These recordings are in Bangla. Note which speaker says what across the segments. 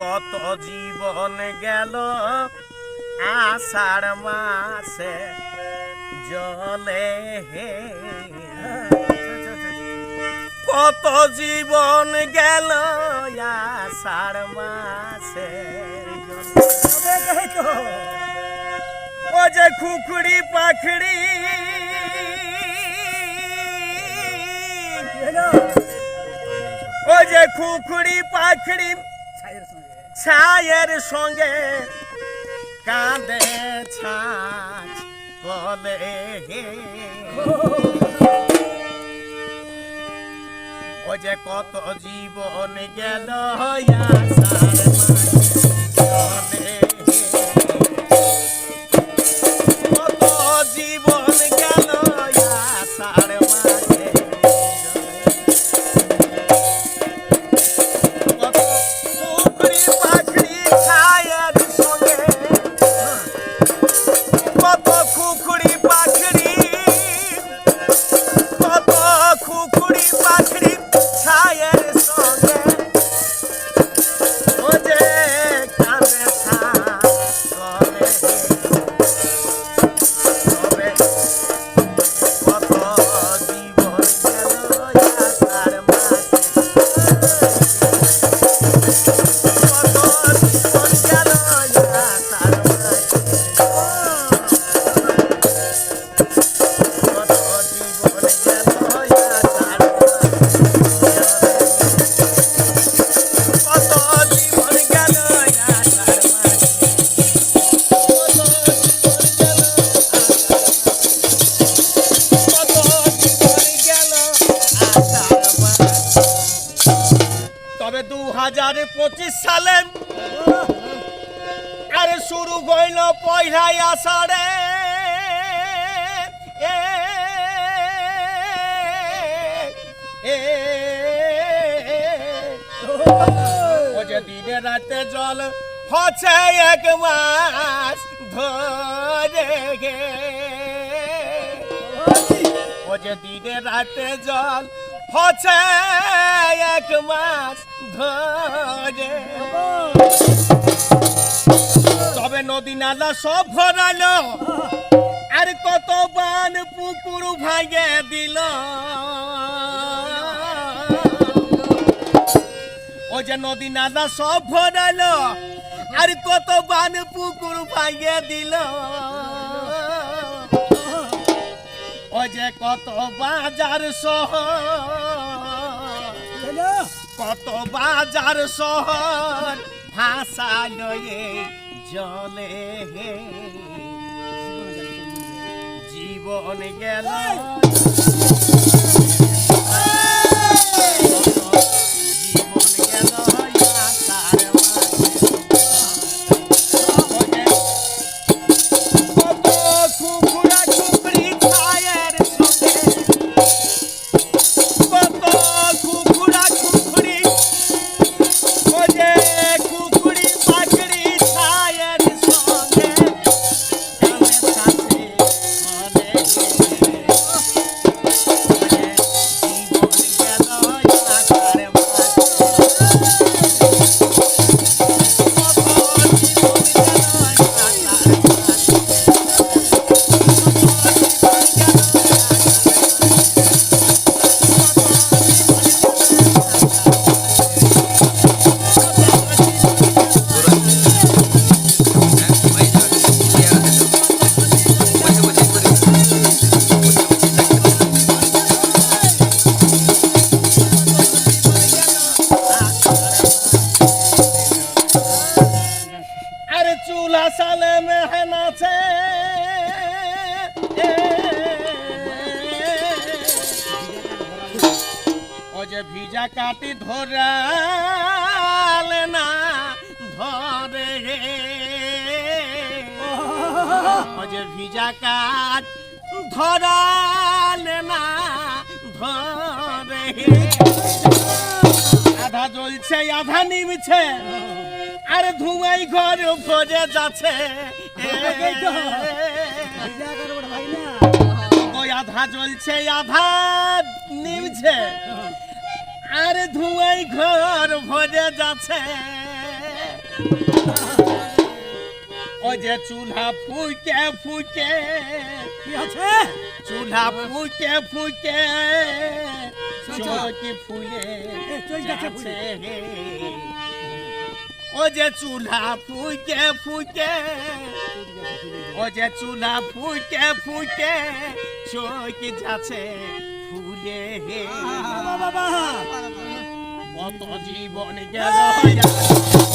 Speaker 1: কত জীবন গেল আষাঢ় মাসে জলে হে। কত জীবন গেল আষাঢ় মাসে ও যে খুকুড়ি পাখড়ি। ও যে খুকুড়ি পাখড়ি। ছায়ের সঙ্গে কাঁদে ছাঁচ বলে ও যে কত জীবন গেল আষাঢ় হাজার পঁচিশ সালে আরে শুরু হইল পয়লাই আষাঢ়ে। ও যে দিনে রাতে জল হচ্ছে এক মাস ধরে গে। ও যে দিনে রাতে জল হচ্ছে এক মাস ধরে। তবে নদী নালা সব ভরালো, আর কত বান পুকুর ভাঙে দিল। ও যে নদী নালা সব ভরালো, আর কত বান পুকুর ভাঙে দিল। ও যে কত বাজার সহ কত বাজার শহর ভাষা লয়ে জলে জীবন গেল। নাচে ও যে ভিজা কাটি ধরাল না ধরে ও যে ভিজা কাট ধরাল না ধরে আধা জ্বলছে, আধা নিমছে। আর ধুমাই ঘর ভরে যাচ্ছে। ওই আধা জ্বলছে আধা নিমছে। আর ধুয়াই ঘর ভরে যাচ্ছে। ও যে চুলহা ফুকে ফুকে
Speaker 2: কি আছে?
Speaker 1: চুলহা ফুকে ফুকে চোখি ফুলে
Speaker 2: চোখ যাচ্ছে।
Speaker 1: ও যে চুলা ফুকে ফুকে ও যে চুলা ফুকে ফুকে চোখ যাচ্ছে ফুলে
Speaker 2: বাবা বাবা।
Speaker 1: কত জীবন গেল।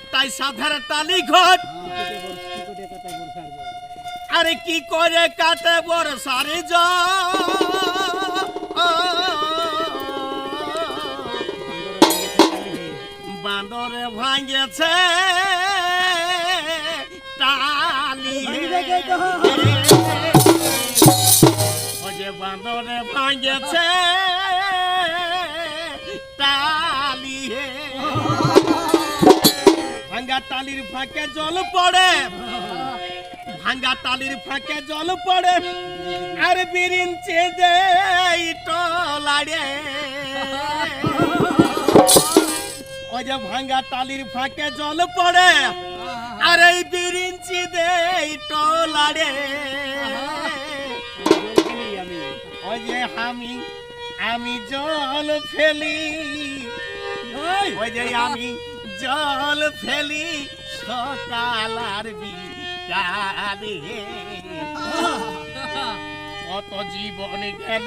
Speaker 1: একটাই সাধার টালি ঘট আরে কি করে কাটে বর্ষারে যা বান্দরে ভাঙেছে টালি ও যে বান্দরে ভাঙেছে টালির ফাঁকে জল পড়ে। ভাঙ্গা টালির ফাঁকে জল পড়ে। আর বিরিঞ্চে যে টলাড়ে। ও যে ভাঙ্গা টালির ফাঁকে জল পড়ে, আর এই বিরিঞ্চি দে টলাড়ে। ও যে আমি আমি জল ফেলি। ওই যে আমি জল ফেলি সকাল আর বিকালে। কত জীবন গেল।